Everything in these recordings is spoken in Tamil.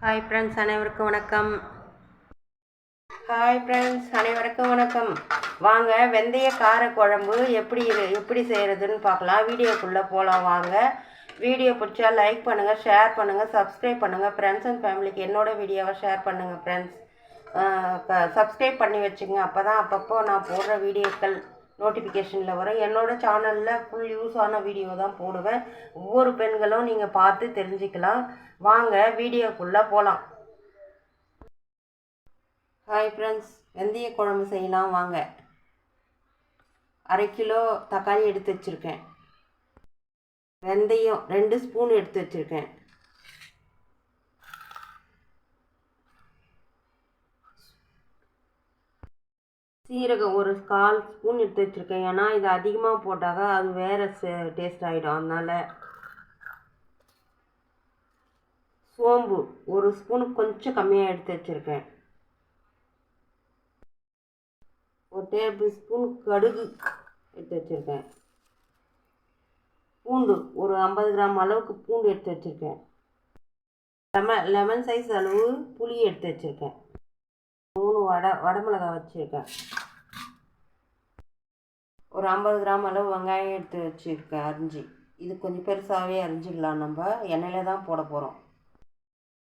ஹாய் ஃப்ரெண்ட்ஸ் அனைவருக்கும் வணக்கம். ஹாய் ஃப்ரெண்ட்ஸ் அனைவருக்கும் வணக்கம். வாங்க வெந்தய கார குழம்பு எப்படி இரு- எப்படி செய்கிறதுன்னு பார்க்கலாம். வீடியோக்குள்ளே போகலாம் வாங்க. வீடியோ பிடிச்சா லைக் பண்ணுங்கள் ஷேர் பண்ணுங்கள் சப்ஸ்கிரைப் பண்ணுங்கள் ஃப்ரெண்ட்ஸ் அண்ட் ஃபேமிலிக்கு என்னோட வீடியோவை ஷேர் பண்ணுங்கள் ஃப்ரெண்ட்ஸ் சப்ஸ்கிரைப் பண்ணி வச்சுங்க அப்போ தான் அப்பப்போ நான் போடுற வீடியோக்கள் நோட்டிஃபிகேஷனில் வரும். என்னோடய சேனலில் ஃபுல் யூஸ் ஆன வீடியோ தான் போடுவேன். ஒவ்வொரு பெண்களும் நீங்கள் பார்த்து தெரிஞ்சுக்கலாம். வாங்க வீடியோக்குள்ளே போகலாம் ஹாய் ஃப்ரெண்ட்ஸ் வெந்தய குழம்பு செய்யலாம். வாங்க. அரை கிலோ தக்காளி எடுத்து வச்சுருக்கேன். வெந்தயம் ரெண்டு ஸ்பூன் எடுத்து வச்சுருக்கேன். சீரகம் ஒரு கால் ஸ்பூன் எடுத்து வச்சுருக்கேன். ஏன்னா இது அதிகமாக போட்டாக்க அது வேறு டேஸ்ட் ஆகிடும் அதனால் சோம்பு ஒரு ஸ்பூன் கொஞ்சம் கம்மியாக எடுத்து வச்சுருக்கேன். ஒரு டேபிள் ஸ்பூன் கடுகு எடுத்து வச்சுருக்கேன். பூண்டு ஒரு ஐம்பது கிராம் அளவுக்கு பூண்டு எடுத்து வச்சுருக்கேன். லெமன் லெமன் சைஸ் அளவு புளி எடுத்து வச்சுருக்கேன். மூணு வடை வடமிளகா வச்சுருக்கேன். ஒரு ஐம்பது கிராம் அளவு வெங்காயம் எடுத்து வச்சுருக்கேன் அரிஞ்சு. இது கொஞ்சம் பெருசாகவே அரிஞ்சிக்கலாம் நம்ம. எண்ணெயில தான் போட போகிறோம்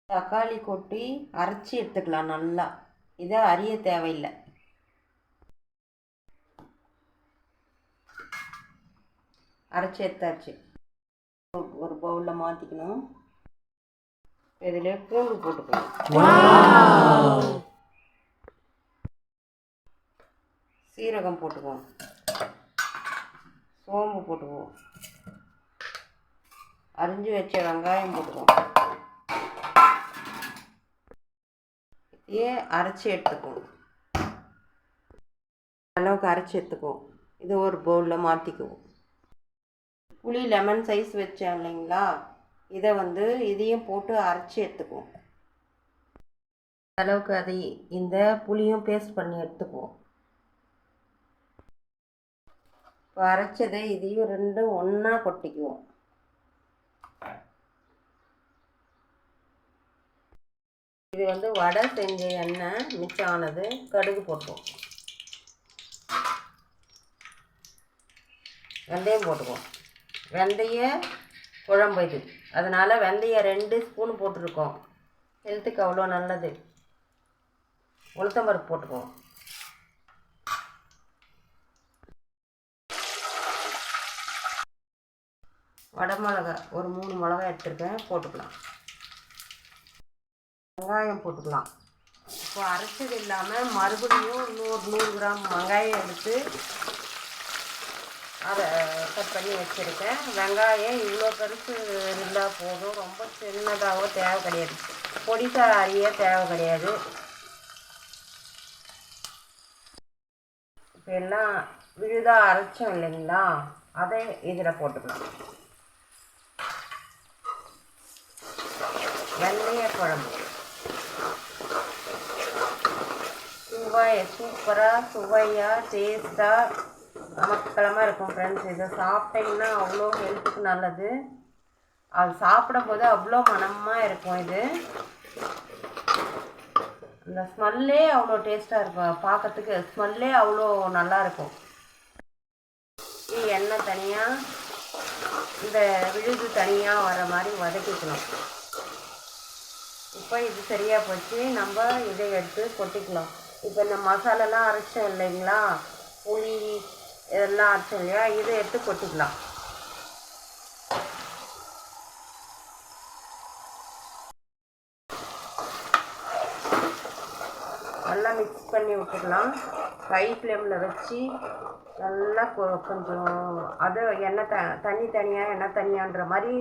தக்காளி கொட்டி அரைச்சி எடுத்துக்கலாம் நல்லா. இதை அரிய தேவையில்லை. அரைச்சி எடுத்தாச்சு. ஒரு பவுலில் மாற்றிக்கணும் இதில் பூண்டு போட்டுக்கணும் சீரகம் போட்டுக்குவோம். சோம்பு போட்டுக்குவோம். அரிஞ்சு வச்ச வெங்காயம் போட்டுக்குவோம். ஏன் அரைச்சி எடுத்துக்குவோம். அளவுக்கு அரைச்சி எடுத்துக்குவோம். இது ஒரு பவுலில் மாற்றிக்குவோம் புளி லெமன் சைஸ் வச்சேன் இல்லைங்களா? இதை வந்து இதையும் போட்டு அரைச்சி எடுத்துக்குவோம். அளவுக்கு அதை இந்த புளியும் பேஸ்ட் பண்ணி எடுத்துக்குவோம். இப்போ அரைச்சதை இதையும் ரெண்டும் ஒன்றா கொட்டிக்குவோம். இது வந்து வடை செஞ்ச எண்ணெய் மிச்சம் ஆனது கடுகு போட்டுவோம் வெந்தயம் போட்டுக்குவோம். வெந்தய குழம்பு இது. அதனால் வெந்தயம் ரெண்டு ஸ்பூன் போட்டிருக்கோம். ஹெல்த்துக்கு அவ்வளோ நல்லது. உளுத்தம்பருப்பு போட்டுக்குவோம். வடை மிளகா ஒரு மூணு மிளகா எடுத்துருக்கேன் போட்டுக்கலாம். வெங்காயம் போட்டுக்கலாம். இப்போ அரைச்சது இல்லாமல் மறுபடியும் நூறு நூறு கிராம் வெங்காயம் எடுத்து அதை கட் பண்ணி வச்சுருக்கேன். வெங்காயம் இவ்வளோ பெருசு இருந்தால் போதும். ரொம்ப சின்னதாகவோ தேவை கிடையாது. பொடிசா அறிய தேவை கிடையாது. இப்போ எல்லாம் விழுதாக அரைச்சோம் இல்லைங்களா? அதை இதில் போட்டுக்கலாம். வெள்ளைய குழம்பு சுவை சூப்பராக சுவையாக டேஸ்ட்டாக அமக்கலமாக இருக்கும் ஃப்ரெண்ட்ஸ் இதை சாப்பிட்டீங்கன்னா அவ்வளோ ஹெல்த்துக்கு நல்லது. அது சாப்பிடும்போது அவ்வளோ மனமாக இருக்கும் இது. அந்த ஸ்மெல்லே அவ்வளோ டேஸ்ட்டாக இருக்கும். பார்க்கறதுக்கு ஸ்மெல்லே அவ்வளோ நல்லா இருக்கும். எண்ணெய் தனியாக இந்த விழுது தனியாக வர மாதிரி வதக்கிக்கணும். இப்போ இது சரியாக போச்சு. நம்ம இதை எடுத்து கொட்டிக்கலாம். இப்போ இந்த மசாலாலாம் அரைச்சோம் இல்லைங்களா? புளி இதெல்லாம் அரைச்சோம் இல்லையா? இதை எடுத்து கொட்டிக்கலாம். நல்லா மிக்ஸ் பண்ணி விட்டுக்கலாம். ஹை ஃப்ளேமில் வச்சு நல்லா கொ- கொஞ்சம் அது எண்ணெய் த தண்ணி தனியாக எண்ணெய் தனியான்ற மாதிரி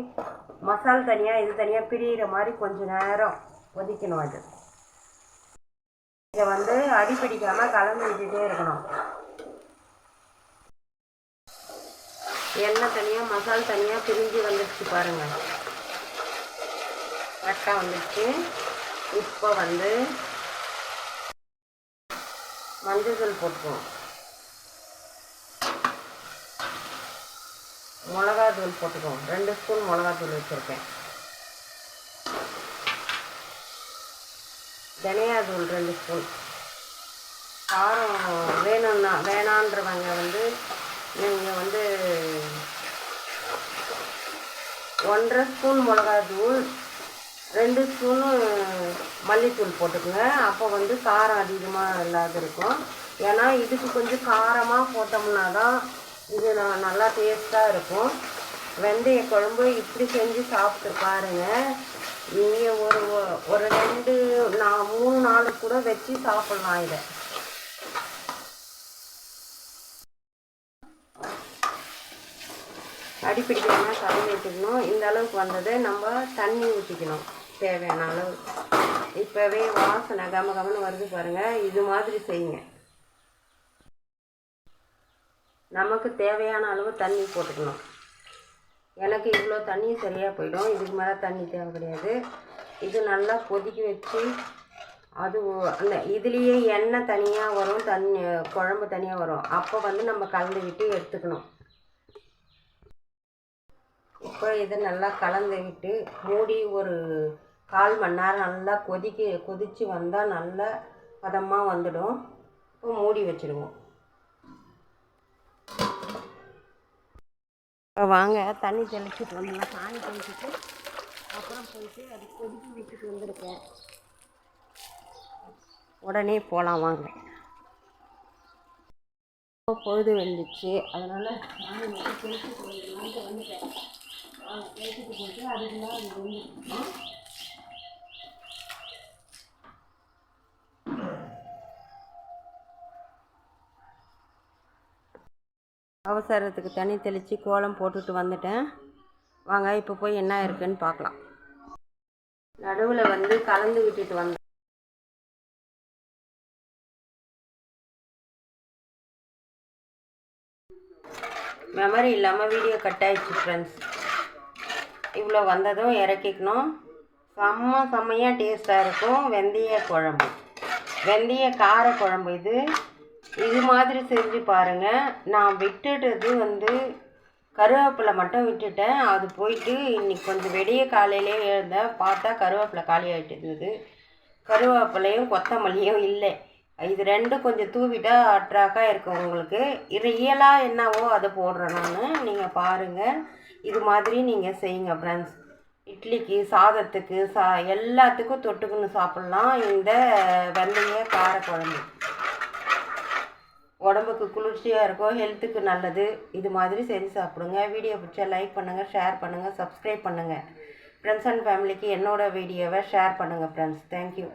மசால் தனியாக இது தனியாக பிரியிற மாதிரி கொஞ்சம் நேரம் கொதிக்கணும் அது. இதை வந்து அடி பிடிக்காமல் கலந்து விட்டுட்டே இருக்கணும். எண்ணெய் தனியாக மசால் தனியாக பிரிஞ்சு வந்துடுச்சு பாருங்கள் கரெக்டாக வந்துடுச்சு இப்போ வந்து மஞ்சள் போட்டுக்குவோம். மிளகாத்தூள் போட்டுக்குவோம். ரெண்டு ஸ்பூன் மிளகாத்தூள் வச்சுருக்கேன். தனியாத்தூள் ரெண்டு ஸ்பூன். காரம் வேணும்னா வேணான்றவங்க வந்து நீங்கள் வந்து ஒன்றரை ஸ்பூன் மிளகாத்தூள் ரெண்டு ஸ்பூனு மல்லித்தூள் போட்டுக்கோங்க. அப்போ வந்து காரம் அதிகமாக இல்லாத இருக்கும். ஏன்னா இதுக்கு கொஞ்சம் காரமாக போட்டோம்னா தான் இது நான் நல்லா டேஸ்ட்டாக இருக்கும். வெந்தய குழம்பு இப்படி செஞ்சு சாப்பிட்டு பாருங்கள் நீங்கள் ஒரு ஒரு ரெண்டு நான் மூணு நாள் கூட வச்சு சாப்பிட்லாம் இதை. அடிப்பிடிக்காமல் கலந்து விட்டுக்கணும் இந்த அளவுக்கு வந்தது நம்ம தண்ணி ஊற்றிக்கணும் தேவையான அளவு. இப்போவே வாசனை கம கமன்னு வருது பாருங்கள் இது மாதிரி செய்யுங்க. நமக்கு தேவையான அளவு தண்ணி போட்டுக்கணும். எனக்கு இவ்வளோ தண்ணி சரியாக போயிடும். இதுக்கு மேலே தண்ணி தேவை கிடையாது. இது நல்லா கொதிக்க வச்சு அது அந்த இதுலேயே எண்ணெய் தனியாக வரும் தண்ணி குழம்பு தனியாக வரும். அப்போ வந்து நம்ம கலந்து விட்டு எடுத்துக்கணும். இப்போ இதை நல்லா கலந்து விட்டு மூடி ஒரு கால் மணி நேரம் நல்லா கொதிக்க கொதித்து வந்தால் நல்லா பதமாக வந்துடும். இப்போ மூடி வச்சுடுவோம். இப்போ வாங்க தண்ணி தெளிச்சிட்டு வந்துடலாம் சாணி தெளிச்சிட்டு அப்புறம் போயிட்டு அது கொதிக்க விட்டுட்டு வந்திருக்கேன். உடனே போகலாம் வாங்க. இப்போ பொழுது வந்துச்சு. அதனால் சாணி மட்டும் தெளிச்சிட்டு வந்துடலான்ட்டு வந்துட்டேன். தெளிச்சிட்டு போயிட்டு அதுக்குள்ள அவசரத்துக்கு தண்ணி தெளித்து கோலம் போட்டுட்டு வந்துட்டேன். வாங்க இப்போ போய் என்ன இருக்குன்னு பார்க்கலாம். நடுவில் வந்து கலந்து விட்டுட்டு வந்தேன். மெமரி இல்லாமல் வீடியோ கட் ஆயிடுச்சு ஃப்ரெண்ட்ஸ் இவ்வளோ வந்ததும் இறக்கிக்கணும். செம்ம செம்மையாக டேஸ்ட்டாக இருக்கும். வெந்தய குழம்பு. வெந்தய கார குழம்பு இது. இது மாதிரி செஞ்சு பாருங்கள் நான் விட்டுட்டது வந்து கருவேப்பிலை மட்டும் விட்டுட்டேன். அது போயிட்டு இன்னைக்கு கொஞ்சம் வெடிய காலையிலே எழுந்தேன் பார்த்தா கருவேப்பிலை காலி ஆகிட்டு இருந்தது. கருவேப்பிலையும் கொத்தமல்லியும் இல்லை. இது ரெண்டும் கொஞ்சம் தூவிட்டா அட்ராக்டாக இருக்கும் உங்களுக்கு. இது ரியலாக என்னவோ அதை போடுறேன் நான். நீங்கள் பாருங்கள் இது மாதிரி நீங்கள் செய்யுங்க ஃப்ரெண்ட்ஸ் இட்லிக்கு சாதத்துக்கு சா எல்லாத்துக்கும் தொட்டுக்குன்னு சாப்பிட்லாம். இந்த வெந்தய காரக்குழம்பு. உடம்புக்கு குளிர்ச்சியாக இருக்கும் ஹெல்த்துக்கு நல்லது இது மாதிரி செஞ்சு சாப்பிடுங்க. வீடியோ பிடிச்சா லைக் பண்ணுங்கள் ஷேர் பண்ணுங்கள் சப்ஸ்கிரைப் பண்ணுங்கள் ஃப்ரெண்ட்ஸ் அண்ட் ஃபேமிலிக்கு என்னோடய வீடியோவை ஷேர் பண்ணுங்கள் ஃப்ரெண்ட்ஸ் தேங்க்யூ